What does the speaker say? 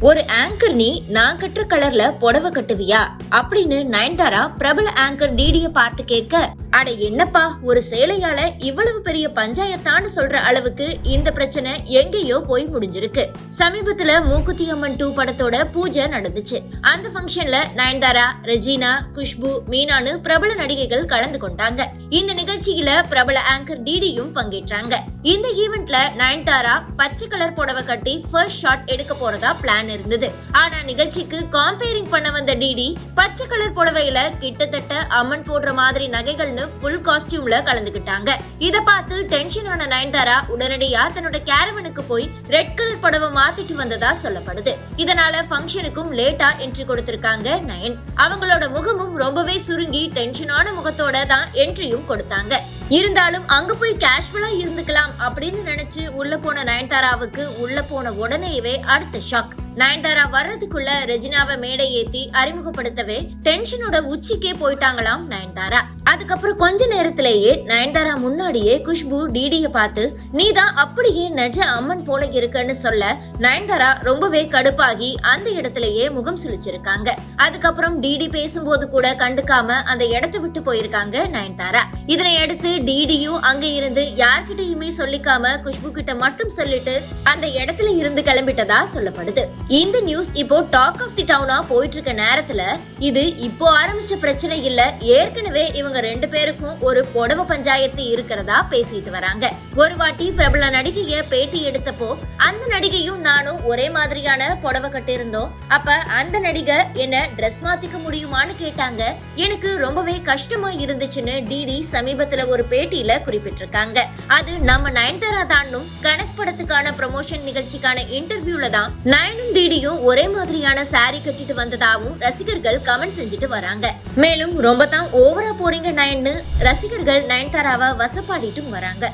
ஒரு ஆங்கர் நீ நான் கட்டுற கலர்ல புடவை கட்டுவியா? அப்படின்னு நயன்தாரா பிரபல ஆங்கர் டிடிய பார்த்து கேட்க அட என்னப்பா ஒரு சேலையால இவ்வளவு பெரிய பஞ்சாயத்தான்னு சொல்ற அளவுக்கு இந்த பிரச்சனை எங்கேயோ போய் முடிஞ்சிருக்கு. சமீபத்துல மூக்குத்தி அம்மன் டூ படத்தோட பூஜை நடந்துச்சு. அந்த ஃபங்க்ஷன்ல நயன்தாரா ரெஜினா குஷ்பு மீனானு பிரபல நடிகைகள் கலந்து கொண்டாங்க. இந்த நிகழ்ச்சியில பிரபல ஆங்கர் டிடியும் பங்கேற்றாங்க. இந்த ஈவெண்ட்ல நயன்தாரா பச்சை கலர் புடவை கட்டி ஃபர்ஸ்ட் ஷாட் எடுக்க போறதா பிளான் இருந்தது. ஆனா நிகழ்ச்சிக்கு காம்பேரிங் பண்ண வந்த டிடி பச்சை கலர் புடவையில கிட்டத்தட்ட அம்மன் போடுற மாதிரி நகைகள்னு ஃபுல் காஸ்டியூம்ல கலந்துகிட்டாங்க. இத பார்த்து டென்ஷன் ஆன நயன்தாரா உடனடியா தன்னோட கேரவனுக்கு போய் ரெட் கலர் புடவை மாத்திட்டு வந்ததா சொல்லப்படுது. இதனால ஃபங்க்ஷனுக்கும் லேட்டா என்ட்ரி கொடுத்திருக்காங்க நயன். அவங்களோட முகமும் ரொம்பவே சுருங்கி டென்ஷனான முகத்தோட தான் என்ட்ரியும் கொடுத்தாங்க. இருந்தாலும் அங்க போய் கேஷுவலா இருந்துக்கலாம் அப்படின்னு நினைச்சு உள்ள போன நயன்தாராவுக்கு உள்ள போன உடனேவே அடுத்த ஷாக். நயன்தாரா வர்றதுக்குள்ள ரெஜினாவை மேடை ஏத்தி அறிமுகப்படுத்தவே டென்ஷனோட உச்சிக்கே போயிட்டாங்களாம் நயன்தாரா. அதுக்கப்புறம் கொஞ்ச நேரத்திலேயே நயன்தாரா முன்னாடியே குஷ்பு டிடிய பார்த்து நீ தான் அப்படியே நெஜ அம்மன் போல இருக்கன்னு சொல்ல நயன்தாரா ரொம்பவே கடுப்பாகி அந்த இடத்திலேயே முகம் சுளிச்சிருக்காங்க. அதுக்கப்புறம் டிடி பேசும்போது கூட கண்டுக்காம அந்த இடத்தை விட்டு போயிருக்காங்க நயன்தாரா. இதனை அடுத்து டிடியும் அங்க இருந்து யார்கிட்டயுமே சொல்லிக்காம குஷ்பு கிட்ட மட்டும் சொல்லிட்டு அந்த இடத்துல இருந்து கிளம்பிட்டதா சொல்லப்படுது. இந்த நியூஸ் இப்போ டாக் ஆஃப் தி டவுனா போயிட்டு இருக்க நேரத்துல இது இப்போ ஆரம்பிச்ச பிரச்சனை இல்ல. ஏற்கனவே இவங்க ரெண்டு பேருக்கும் ஒரு புடவை பஞ்சாயத்து இருக்கிறதா பேசிட்டு வராங்க. ஒரு வாட்டி பிரபல நடிகைய பேட்டி எடுத்தப்போ அந்த நடிகையும் நானும் ஒரே மாதிரியான புடவை கட்டியிருந்தோம் அப்ப அந்த நடிகை என்ன ட்ரெஸ் மாத்திக்க முடியுமான்னு கேட்டாங்க. எனக்கு ரொம்பவே கஷ்டமா இருந்துச்சுன்னு டிடி சமீபத்துல ஒரு பேட்டியில குறிப்பிட்டிருக்காங்க. அது நம்ம நயன்தாரா தானும் கணக்கு படத்துக்கான ப்ரமோஷன் நிகழ்ச்சிக்கான இன்டர்வியூல தான் நயனும் டிடியும் ஒரே மாதிரியான சாரி கட்டிட்டு வந்ததாகவும் ரசிகர்கள் கமெண்ட் செஞ்சுட்டு வராங்க. மேலும் ரொம்ப தான் ஓவரா போறீங்க நயன்னு ரசிகர்கள் நயன்தாராவை வசப்பாடிட்டும் வராங்க.